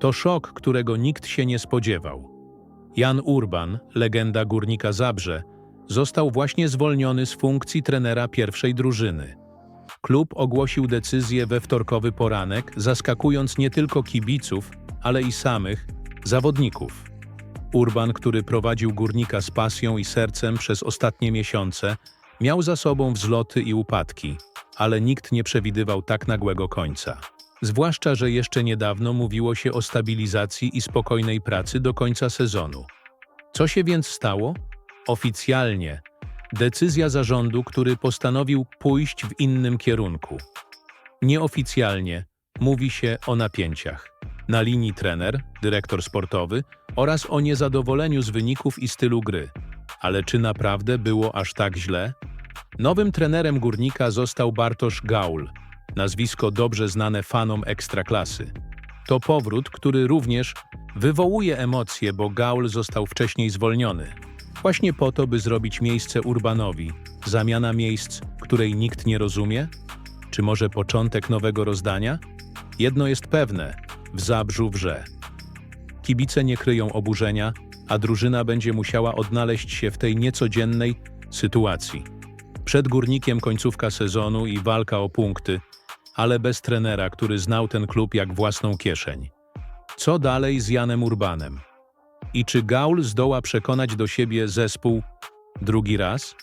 To szok, którego nikt się nie spodziewał. Jan Urban, legenda Górnika Zabrze, został właśnie zwolniony z funkcji trenera pierwszej drużyny. Klub ogłosił decyzję we wtorkowy poranek, zaskakując nie tylko kibiców, ale i samych zawodników. Urban, który prowadził Górnika z pasją i sercem przez ostatnie miesiące, miał za sobą wzloty i upadki, ale nikt nie przewidywał tak nagłego końca. Zwłaszcza, że jeszcze niedawno mówiło się o stabilizacji i spokojnej pracy do końca sezonu. Co się więc stało? Oficjalnie decyzja zarządu, który postanowił pójść w innym kierunku. Nieoficjalnie mówi się o napięciach. Na linii trener, dyrektor sportowy oraz o niezadowoleniu z wyników i stylu gry. Ale czy naprawdę było aż tak źle? Nowym trenerem Górnika został Bartosz Gaul, nazwisko dobrze znane fanom ekstraklasy. To powrót, który również wywołuje emocje, bo Gaul został wcześniej zwolniony. Właśnie po to, by zrobić miejsce Urbanowi. Zamiana miejsc, której nikt nie rozumie? Czy może początek nowego rozdania? Jedno jest pewne, w Zabrzu wrze. Kibice nie kryją oburzenia, a drużyna będzie musiała odnaleźć się w tej niecodziennej sytuacji. Przed górnikiem końcówka sezonu i walka o punkty, ale bez trenera, który znał ten klub jak własną kieszeń. Co dalej z Janem Urbanem? I czy Gaul zdoła przekonać do siebie zespół drugi raz?